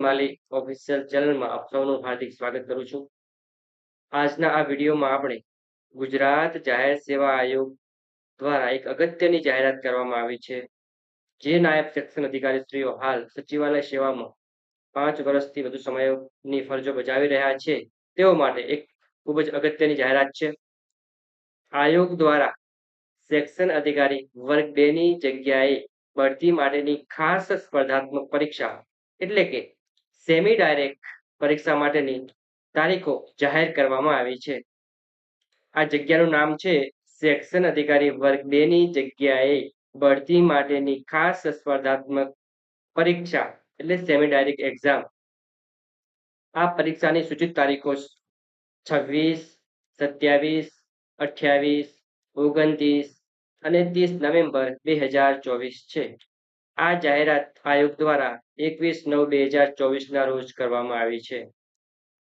માલી official ચેનલમાં આપ સૌનું હાર્દિક સ્વાગત કરું છું. આજના આ વિડીયોમાં આપણે ગુજરાત જાહેર સેવા આયોગ દ્વારા એક અગત્યની જાહેરાત કરવામાં આવી છે. જે નાયબ સેક્શન અધિકારીશ્રીઓ હાલ સચિવાલય સેવામાં પાંચ વર્ષથી વધુ સમયની ફરજો બજાવી રહ્યા છે. તેઓ માટે એક ખૂબ જ અગત્યની જાહેરાત છે. આયોગ દ્વારા સેક્શન અધિકારી વર્ગ બે ની જગ્યાએ બઢતી માટેની ખાસ સ્પર્ધાત્મક પરીક્ષા એટલે કે સેમી ડાયરેક્ટ પરીક્ષા માટેની તારીખો જાહેર કરવામાં આવી છે. આ જગ્યાનું નામ છે સેક્શન અધિકારી વર્ગ બે ની જગ્યાએ ભરતી માટેની ખાસ સ્પર્ધાત્મક પરીક્ષા એટલે સેમી ડાયરેક્ટ એક્ઝામ આ પરીક્ષાની સૂચિત તારીખો છવ્વીસ, સત્યાવીસ, અઠ્યાવીસ, ઓગણત્રીસ અને ત્રીસ નવેમ્બર બે હજાર ચોવીસ છે. આ જાહેરાત આયોગ દ્વારા એકવીસ નવ બે હજાર ચોવીસના રોજ કરવામાં આવી છે.